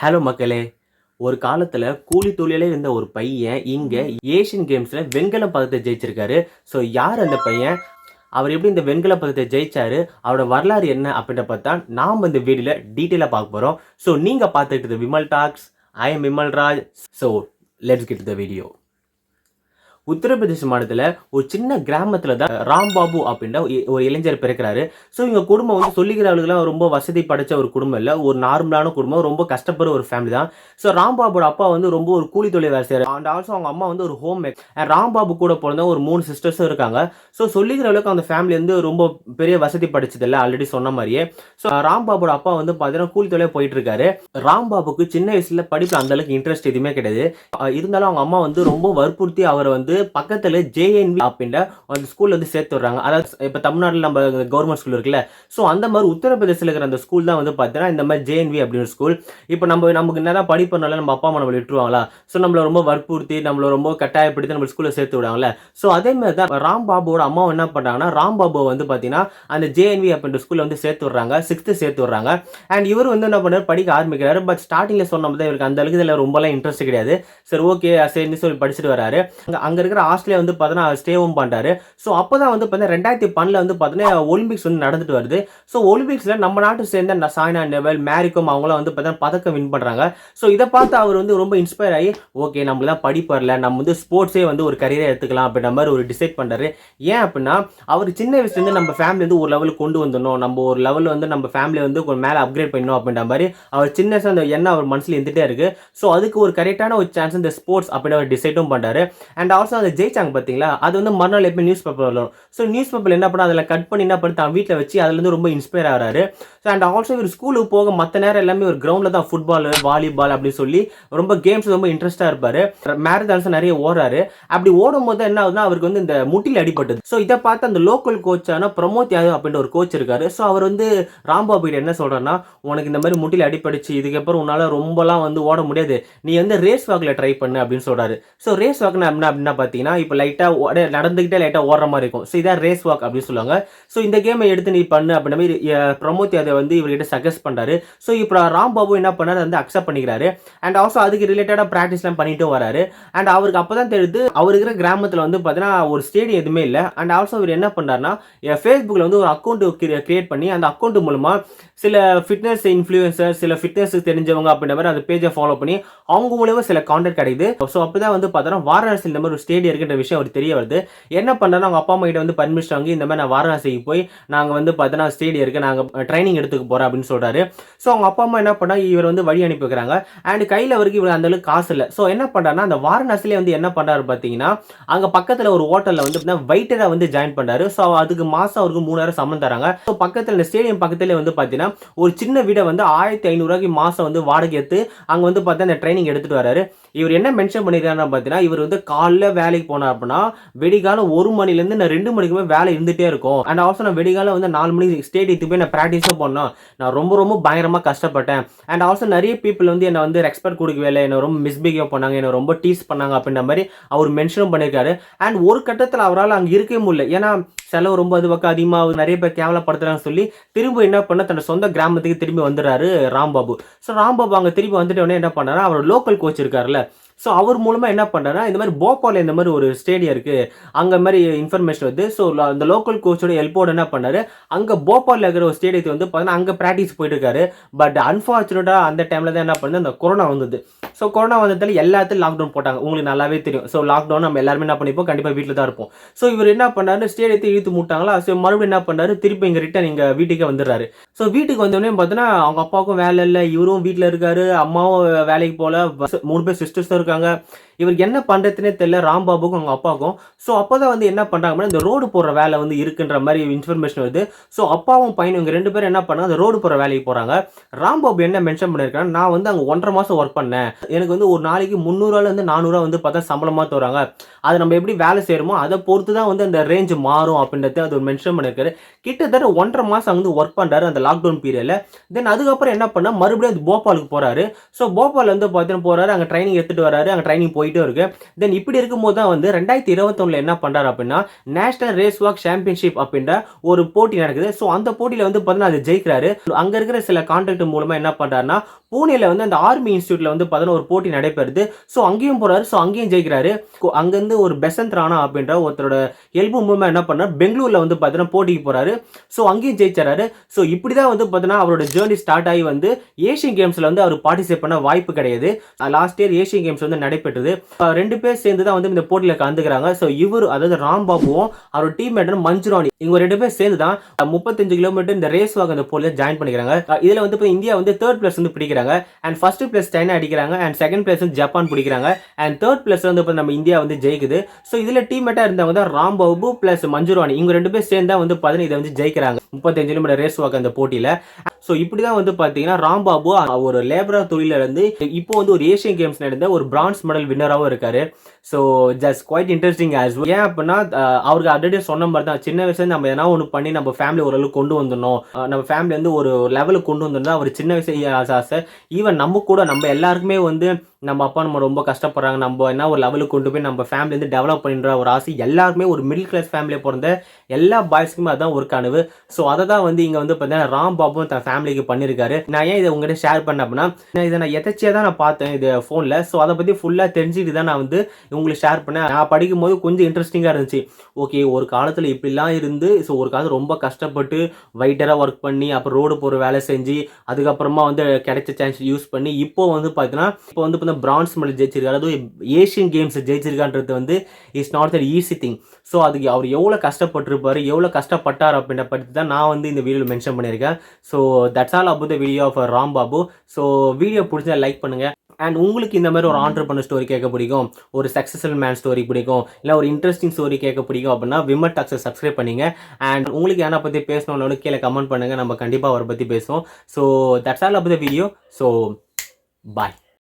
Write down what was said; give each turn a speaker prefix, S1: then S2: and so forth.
S1: Hello மக்களே. ஒரு காலத்தில் கூலி தொழிலே இருந்த ஒரு பையன் இங்கே ஏஷியன் கேம்ஸில் வெண்கல பதத்தை ஜெயிச்சிருக்காரு. ஸோ யார் அந்த பையன்? அவர் எப்படி இந்த வெண்கல பதத்தை ஜெயிச்சாரு? அவரோட வரலாறு என்ன அப்படின்ற பார்த்தா நாம் இந்த வீடியோவில் டீட்டெயிலாக பார்க்க போகிறோம் ஸோ நீங்கள் பார்த்துக்கிட்டது Vimal talks I am Vimal Raj. So let's get the video Uttar Pradesh மாநிலத்தில் ஒரு சின்ன கிராமத்தில் தான் ராம்பாபு அப்படின்ற ஒரு- இளைஞர் பிறக்கிறாரு. ஸோ இவங்க குடும்பம் வந்து சொல்லிக்கிறவர்களுக்குலாம் ரொம்ப வசதி படைச்ச ஒரு குடும்பம் இல்லை. ஒரு நார்மலான குடும்பம் ரொம்ப கஷ்டப்படுற ஒரு ஃபேமிலி தான். ஸோ ராம்பாபோட அப்பா வந்து ரொம்ப ஒரு கூலி தொழில் வேலை செய்கிறார் அண்ட் ஆல்சோ அவங்க அம்மா வந்து ஒரு ஹோம் மேக் ராம்பாபு கூட பிறந்த ஒரு மூணு சிஸ்டர்ஸும் இருக்காங்க. ஸோ சொல்லிக்கிற அளவுக்கு அந்த ஃபேமிலி வந்து ரொம்ப பெரிய வசதி படிச்சது இல்லை ஆல்ரெடி சொன்ன மாதிரியே. ஸோ ராம்பாபோட அப்பா வந்து பார்த்தீங்கன்னா கூலி தொழிலாக போயிட்டு இருக்காரு ராம்பாபுக்கு சின்ன வயசுல படிப்பு அந்த அளவுக்கு இன்ட்ரெஸ்ட் எதுவுமே கிடையாது. இருந்தாலும் அவங்க அம்மா வந்து ரொம்ப வற்புறுத்தி அவரை வந்து பக்கத்தில் ஜேஎன்வி அப்படின்ற அந்த ஸ்கூல் வந்து சேர்த்து விடுறாங்க. அதாவது இப்போ தமிழ்நாட்டில் நம்ம கவர்மெண்ட் ஸ்கூல் இருக்குல்ல. ஸோ அந்த மாதிரி உத்தரப்பிரதேசத்தில் இருக்கிற அந்த ஸ்கூல் தான் வந்து பார்த்தீங்கன்னா இந்த மாதிரி ஜேஎன்வி அப்படின்ற ஸ்கூல் இப்போ நம்ம நமக்கு என்னதான் படிப்புனால நம்ம அப்பா அம்மா நம்மளை விட்டுருவாங்களா? ஸோ நம்மளை ரொம்ப வற்புறுத்தி நம்மளை ரொம்ப கட்டாயப்படுத்தி நம்ம ஸ்கூலில் சேர்த்து விடுவாங்களே ஸோ அதே மாதிரி தான் ராம் பாபுவோட அம்மா என்ன பண்ணுறாங்கன்னா ராம் பாபு வந்து பார்த்தீங்கன்னா அந்த ஜேஎன்வி அப்படின்ற ஸ்கூலில் வந்து சேர்த்து விடுறாங்க. சிக்ஸ்த்து சேர்த்து விடுறாங்க. அண்ட் இவர் வந்து என்ன பண்ணுறாரு படிக்க ஆரம்பிக்கிறாரு. பட் ஸ்டார்டிங்கில் சொன்ன தான் இவருக்கு அந்த அளவுக்கு இதில் ரொம்பலாம் இன்ட்ரெஸ்ட் கிடையாது. சரி ஓகே சரின்னு சொல்லி படிச்சுட்டு வராரு. அங்கே அங்கே இருக்கிற ஹாஸ்டலே வந்து பார்த்தீங்கன்னா ஸ்டேவும் பண்றாரு. ஸோ அப்போ தான் வந்து பார்த்தீங்கன்னா ரெண்டாயிரத்தி பன்னில் வந்து பார்த்தீங்கன்னா ஒலிம்பிக்ஸ் வந்து நடந்துட்டு வருது. ஸோ ஒலிம்பிக்ஸில் நம்ம நாட்டு சேர்ந்த சாய்னா நெவல் மேரிகோம் அவங்களாம் வந்து பார்த்தீங்கன்னா பதக்கம் வின் பண்ணுறாங்க ஸோ இதை பார்த்து அவர் வந்து ரொம்ப இன்ஸ்பயர் ஆகி ஓகே நம்மளுக்கு தான் படிப்பு வரல. நம்ம வந்து ஸ்போர்ட்ஸே வந்து ஒரு கரியரை எடுத்துக்கலாம் அப்படின்ற மாதிரி ஒரு டிசைட் பண்ணுறாரு ஏன் அப்படின்னா அவர் சின்ன வயசுலேருந்து நம்ம ஃபேமிலி வந்து ஒரு லெவலுக்கு கொண்டு வந்துடணும். நம்ம ஒரு லெவலில் வந்து நம்ம ஃபேமிலி வந்து மேலே அப்கிரேட் பண்ணணும் அப்படின்ற மாதிரி அவர் சின்ன வயசு அந்த எண்ணம் அவர் மனசில் இருந்துகிட்டே இருக்குது ஸோ அதுக்கு ஒரு கரெக்டான ஒரு சான்ஸ் இந்த ஸ்போர்ட்ஸ் அப்படின்னு அவர் டிசைட்டும் பண்ணுறாரு அண்ட் ஆல்சோ அந்த ஜெயிச்சாங்க பார்த்தீங்களா அது வந்து மறுநாள் எப்போ நியூஸ் பேப்பர் வரும். ஸோ நியூஸ் பேப்பர் என்ன பண்ண அதில் கட் பண்ணி என்ன பண்ணி தான் வீட்டில் வச்சு அதுலேருந்து ரொம்ப இன்ஸ்பயர் ஆகிறாரு. ஸோ அண்ட் ஆல்சோ இவர் ஸ்கூலுக்கு போக மற்ற நேரம் எல்லாமே ஒரு கிரவுண்டில் தான் ஃபுட்பால் வாலிபால் அப்படின்னு சொல்லி ரொம்ப கேம்ஸ் ரொம்ப இன்ட்ரெஸ்ட்டாக இருப்பார். மேரதான்ஸ் நிறைய ஓடுறாரு. அப்படி ஓடும் போது என்ன ஆகுதுன்னா அவருக்கு வந்து இந்த முட்டில் அடிபட்டது. ஸோ இதை பார்த்து அந்த லோக்கல் கோச்சான பிரமோத் யாதவ் அப்படின்ற ஒரு கோச் இருக்காரு. ஸோ அவர் வந்து ராம்பாபு கிட்ட என்ன சொல்றாருன்னா உனக்கு இந்த மாதிரி முட்டில் அடிப்படிச்சு இதுக்கப்புறம் உன்னால் ரொம்பலாம் வந்து ஓட முடியாது. நீ வந்து ரேஸ் வாக்கில் ட்ரை பண்ணு அப்படின்னு சொல்கிறாரு ஸோ ரேஸ் வாக்னா என்ன அப்படின்னா பார்த்தீங்கன்னா இப்போ லைட்டாக நடந்துக்கிட்டே லைட்டாக ஓடுற மாதிரி இருக்கும். ஸோ இதான் ரேஸ் வாக் அப்படின்னு சொல்லுவாங்க. ஸோ இந்த கேமை எடுத்து நீ பண்ணு அப்படின்ற மாதிரி பிரமோத் யாதவ் வந்து இவர்கிட்ட சஜஸ்ட் பண்ணுறாரு ஸோ இப்போ ராம்பாபு என்ன பண்ணார் வந்து அக்செப்ட் பண்ணிக்கிறாரு. அண்ட் ஆல்சோ அதுக்கு ரிலேட்டடாக ப்ராக்டிஸ்லாம் பண்ணிட்டு வராரு. அண்ட் அவருக்கு அப்போ தான் தெரியுது அவர் இருக்கிற கிராமத்தில் வந்து பார்த்தீங்கன்னா ஒரு ஸ்டேடியம் எதுவுமே இல்லை. அண்ட் ஆல்சோ அவர் என்ன பண்ணாருன்னா ஃபேஸ்புக்கில் வந்து ஒரு அக்கௌண்ட் கிரியேட் பண்ணி அந்த அக்கௌண்ட் மூலமாக சில ஃபிட்னஸ் இன்ஃப்ளூயன்சர் சில ஃபிட்னஸுக்கு தெரிஞ்சவங்க அப்படின்ற மாதிரி அந்த பேஜை ஃபாலோ பண்ணி அவங்க மூலமா சில கான்டாக்ட் கிடைக்குது. ஸோ அப்பதான் வந்து பார்த்தோன்னா வாரணாசி இந்த மாதிரி ஒரு ஸ்டேடியம் இருக்கின்ற விஷயம் அவர் தெரிய வருது. என்ன பண்ணுறாரு அவங்க அப்பா அம்மா கிட்ட வந்து பர்மிஷன் வாங்கி இந்த மாதிரி நான் வாரணாசிக்கு போய் நாங்கள் வந்து பார்த்தோன்னா ஸ்டேடியம் இருக்குது நாங்கள் ட்ரைனிங் எடுத்துக்க போகிறோம் அப்படின்னு சொல்கிறாரு ஸோ அவங்க அப்பா அம்மா என்ன பண்ணால் இவர் வந்து வழி அனுப்பி வைக்கிறாங்க. அண்ட் கையில் அவருக்கு இவர் அந்த அளவுக்கு காசு இல்லை. ஸோ என்ன பண்ணுறாருன்னா அந்த வாரணாசிலே வந்து என்ன பண்ணுறாரு பார்த்தீங்கன்னா அங்கே பக்கத்தில் ஒரு ஹோட்டலில் வந்து வெயிட்டராக வந்து ஜாயின் பண்ணுறாரு ஸோ அதுக்கு மாதம் அவருக்கு மூணாயிரம் சம்பளம் தராங்க. ஸோ பக்கத்தில் இந்த ஸ்டேடியம் பக்கத்தில் வந்து பார்த்தீங்கன்னா ஒரு சின்ன வீடை வந்து ஆயிரத்தி ஐநூறுரூவாய்க்கு மாதம் வந்து வாடகை எடுத்து அங்கே வந்து பார்த்தா அந்த ட்ரைனிங் எடுத்துகிட்டு வராரு. இவர் என்ன மென்ஷன் பண்ணிருக்காருன்னா பார்த்தீங்கன்னா இவர் வந்து காலைல வேலைக்கு போனேன் அப்படின்னா வெடிகாலம் ஒரு மணிலேருந்து நான் ரெண்டு மணிக்குமே வேலை இருந்துகிட்டே இருக்கும். அண்ட் ஆல்சோ நான் வெடிகால வந்து நாலு மணிக்கு ஸ்டேட் ஸ்டேடியத்துக்கு போய் நான் ப்ராக்டிஸும் பண்ணோம் நான் ரொம்ப ரொம்ப பயங்கரமாக கஷ்டப்பட்டேன். அண்ட் ஆல்சோ நிறைய பீப்புள் வந்து என்னை வந்து ரெஸ்பெக்ட் கொடுக்கவே இல்லை. என்னை ரொம்ப மிஸ்பிஹேவ் பண்ணாங்க. என்னை ரொம்ப டீஸ் பண்ணாங்க அப்படின்ற மாதிரி அவர் மென்ஷனும் பண்ணியிருக்காரு அண்ட் ஒரு கட்டத்தில் அவரால் அங்கே இருக்கவே முடியல. ஏன்னா செலவு ரொம்ப அது பக்கம் அதிகமாக நிறைய பேர் கேவலப்படுத்துறாங்கன்னு சொல்லி திரும்ப என்ன பண்ண தன்னோட சொந்த கிராமத்துக்கு திரும்பி வந்துடுறாரு ராம்பாபு. ஸோ ராம்பாபு அங்கே திரும்பி வந்துட்ட உடனே என்ன பண்ணாரு? அவர் லோக்கல் கோச் இருக்காருல்ல. ஸோ அவர் மூலமாக என்ன பண்ணுறாருன்னா இந்த மாதிரி போபாலில் இந்த மாதிரி ஒரு ஸ்டேடியம் இருக்குது அங்கே மாதிரி இன்ஃபர்மேஷன் வந்து ஸோ அந்த லோக்கல் கோச்சோட ஹெல்ப்போட என்ன பண்ணாரு அங்கே போபாலில் இருக்கிற ஒரு ஸ்டேடியத்தை வந்து பார்த்தீங்கன்னா அங்கே ப்ராக்டிஸ் போயிட்டு இருக்காரு. பட் அன்ஃபார்ச்சுனேட்டாக அந்த டைமில் தான் என்ன பண்ணுது அந்த கொரோனா வந்தது. ஸோ கொரோனா வந்ததால் எல்லாத்தையும் லாக்டவுன் போட்டாங்க. உங்களுக்கு நல்லாவே தெரியும். ஸோ லாக்டவுன் நம்ம எல்லாருமே என்ன பண்ணிப்போம்? கண்டிப்பாக வீட்டில் தான் இருப்போம். ஸோ இவர் என்ன பண்ணாரு? ஸ்டேடியத்தை இழுத்து மூட்டாங்களா? ஸோ மறுபடியும் என்ன பண்ணாரு? திருப்பி இங்கே ரிட்டன் இங்கே வீட்டுக்கே வந்துடுறாரு. ஸோ வீட்டுக்கு வந்தோடனே பார்த்தோன்னா அவங்க அப்பாவுக்கும் வேலை இல்லை. இவரும் வீட்டில் இருக்காரு. அம்மாவும் வேலைக்கு போல. மூணு பேர் சிஸ்டர்ஸும் இருக்காங்க. இவருக்கு என்ன பண்ணுறதுனே தெரியல. ராம்பாபுக்கும் அவங்க அப்பாவுக்கும். ஸோ அப்போ தான் வந்து என்ன பண்ணுறாங்க இந்த ரோடு போடுற வேலை வந்து இருக்குன்ற மாதிரி இன்ஃபர்மேஷன் வருது. ஸோ அப்பாவும் பையனும் இவங்க ரெண்டு பேரும் என்ன பண்ணாங்க? அந்த ரோடு போகிற வேலைக்கு போகிறாங்க ராம்பாபு என்ன மென்ஷன் பண்ணியிருக்காங்க நான் வந்து அங்கே ஒன்றரை மாதம் ஒர்க் பண்ணேன். எனக்கு வந்து ஒரு நாளைக்கு முந்நூறுவாலேருந்து நானூறுவா வந்து பார்த்தா சம்பளமாக தருவாங்க அதை நம்ம எப்படி வேலை செய்கிறோமோ அதை பொறுத்து தான் வந்து அந்த ரேஞ்ச் மாறும் அப்படின்றத அது மென்ஷன் பண்ணியிருக்காரு கிட்டத்தட்ட ஒன்றரை மாதம் வந்து ஒர்க் பண்ணுறாரு அந்த லாக்டவுன் பீரியடில் தென் அதுக்கப்புறம் என்ன பண்ணால் மறுபடியும் அந்த போபாலுக்கு போகிறாரு ஸோ போபால் வந்து பார்த்தீங்கன்னா போகிறாரு அங்கே ட்ரைனிங் எடுத்துகிட்டு வராரு அங்கே ட்ரைனிங் போயிட்டே இருக்கு. தென் இப்படி இருக்கும்போது தான் வந்து ரெண்டாயிரத்தி இருபத்தொன்னில் என்ன பண்ணுறாரு அப்படின்னா நேஷனல் ரேஸ் வாக் சாம்பியன்ஷிப் அப்படின்ற ஒரு போட்டி நடக்குது. ஸோ அந்த போட்டியில் வந்து பார்த்தீங்கன்னா அது ஜெயிக்கிறாரு. அங்கே இருக்கிற சில கான்ட்ராக்ட் மூலமாக என்ன பண்ணுறாருன்னா பூனேல வந்து அந்த ஆர்மி இன்ஸ்டியூட்ல வந்து பார்த்தீங்கன்னா ஒரு போட்டி நடைபெறுது. ஸோ அங்கேயும் போறாரு. ஸோ அங்கேயும் ஜெயிக்கிறாரு. அங்கேருந்து ஒரு பெசந்த் ராணா அப்படின்ற ஒருத்தரோட எல்பு மூலமாக என்ன பண்ணார் பெங்களூர்ல வந்து பார்த்தீங்கன்னா போட்டிக்கு போறாரு. ஸோ அங்கேயும் ஜெயிச்சாரு ஸோ இப்படி தான் வந்து பார்த்தீங்கன்னா அவரோட ஜேர்னி ஸ்டார்ட் ஆகி வந்து ஏஷியன் கேம்ஸ்ல வந்து அவர் பார்ட்டிசிபேட் பண்ண வாய்ப்பு கிடையாது. லாஸ்ட் இயர் ஏஷியன் கேம்ஸ் வந்து நடைபெற்றது. ரெண்டு பேர் சேர்ந்து தான் வந்து இந்த போட்டியில் கலந்துக்கிறாங்க. ஸோ இவர் அதாவது ராம் பாபுவும் அவரோட டீம்மேட்டர் மஞ்சுராணி இவங்க ரெண்டு பேர் சேர்ந்து தான் முப்பத்தஞ்சு கிலோமீட்டர் இந்த ரேஸ் வாக் அந்த போட்டியில் ஜாயின் பண்ணிக்கிறாங்க. இதில் வந்து இப்போ இந்தியா வந்து தேர்ட் பிளேஸ் வந்து பிடிக்கிறாங்க. அண்ட் ஃபர்ஸ்ட் பிளேஸ் சைனா அடிக்கிறாங்க. அண்ட் செகண்ட் பிளேஸ் வந்து ஜப்பான் பிடிக்கிறாங்க. அண்ட் தேர்ட் பிளேஸ் வந்து இப்போ நம்ம இந்தியா வந்து ஜெயிக்குது. ஸோ இதில் டீம்மேட்டா இருந்தவங்க தான் ராம் பாபு பிளஸ் மஞ்சுராணி. இவங்க ரெண்டு பேர் சேர்ந்து தான் வந்து பார்த்தீங்கன்னா இதை வந்து ஜெயிக்கிறாங்க. முப்பத்தஞ்சு கிலோமீட்டர் ரேஸ் வாக்கு அந்த போட்டியில். ஸோ இப்படி தான் வந்து பார்த்தீங்கன்னா ராம்பாபு ஒரு லேபரா தொழிலிருந்து இப்போ வந்து ஒரு ஏஷியன் கேம்ஸ் நடந்த ஒரு பிரான்ஸ் மெடல் வின்னராகவும் இருக்காரு. So just quite interesting as ஏன் அப்படின்னா அவருக்கு ஆல்ரெடி சொன்ன மாதிரி தான். சின்ன வயசுலேருந்து நம்ம எதனா ஒன்று பண்ணி நம்ம ஃபேமிலி ஓரளவுக்கு கொண்டு வந்துடணும். நம்ம ஃபேமிலி வந்து ஒரு லெவலுக்கு கொண்டு வந்துடணும் அவர் சின்ன வயசு ஆசை ஈவன் நம்ம கூட நம்ம எல்லாருக்குமே வந்து வந்து நம்ம அப்பா நம்ம ரொம்ப கஷ்டப்படுறாங்க. நம்ம என்ன ஒரு லெவலுக்கு கொண்டு போய் நம்ம ஃபேமிலி டெவலப் பண்ணுற ஒரு ஆசை எல்லாருமே ஒரு மிடில் கிளாஸ் ஃபேமிலியை பிறந்த எல்லா பாய்ஸ்க்குமே அதுதான் ஒரு கனவு. ஸோ அதை தான் வந்து இங்கே வந்து பார்த்தீங்கன்னா ராம் பாபும் தன் ஃபேமிலிக்கு பண்ணியிருக்காரு. நான் ஏன் இதை உங்ககிட்ட ஷேர் பண்ண அப்படின்னா நான் இதை நான் எதச்சியாக தான் நான் பார்த்தேன் இது ஃபோனில் ஸோ அதை பற்றி ஃபுல்லாக தெரிஞ்சுக்கிட்டு தான் நான் வந்து உங்களுக்கு ஷேர் பண்ணேன். நான் படிக்கும் போது கொஞ்சம் இன்ட்ரெஸ்டிங்காக இருந்துச்சு. ஓகே ஒரு காலத்தில் இப்படிலாம் இருந்து ஸோ ஒரு காலத்தில் ரொம்ப கஷ்டப்பட்டு வைட்டராக ஒர்க் பண்ணி அப்புறம் ரோடு போகிற வேலை செஞ்சு அதுக்கப்புறமா வந்து கிடைச்ச சான்ஸ் யூஸ் பண்ணி இப்போ வந்து பார்த்தீங்கன்னா இப்போ வந்து வந்து பிரான்ஸ் மெடல் ஜெயிச்சிருக்காரு. அதுவும் ஏஷியன் கேம்ஸ் ஜெயிச்சிருக்கான்றது வந்து is not that easy thing so அதுக்கு அவர் எவ்வளோ கஷ்டப்பட்டிருப்பார் எவ்வளோ கஷ்டப்பட்டார் அப்படின்ற பற்றி தான் நான் வந்து இந்த வீடியோவில் மென்ஷன் பண்ணியிருக்கேன். So that's all about the video of Ram Babu so video பிடிச்சா லைக் பண்ணுங்கள் அண்ட் உங்களுக்கு இந்த மாதிரி ஒரு ஆண்டர் பண்ண ஸ்டோரி கேட்க பிடிக்கும் ஒரு சக்ஸஸ்ஃபுல் மேன் ஸ்டோரி பிடிக்கும் இல்லை ஒரு இன்ட்ரெஸ்டிங் ஸ்டோரி கேட்க பிடிக்கும் அப்படின்னா விமர் டாக்ஸை சப்ஸ்கிரைப் பண்ணீங்க. அண்ட் உங்களுக்கு யாரை பற்றி பேசணும்னாலும் கீழே கமெண்ட் பண்ணுங்கள் நம்ம கண்டிப்பாக அவரை பற்றி பேசுவோம். So that's all of the video so bye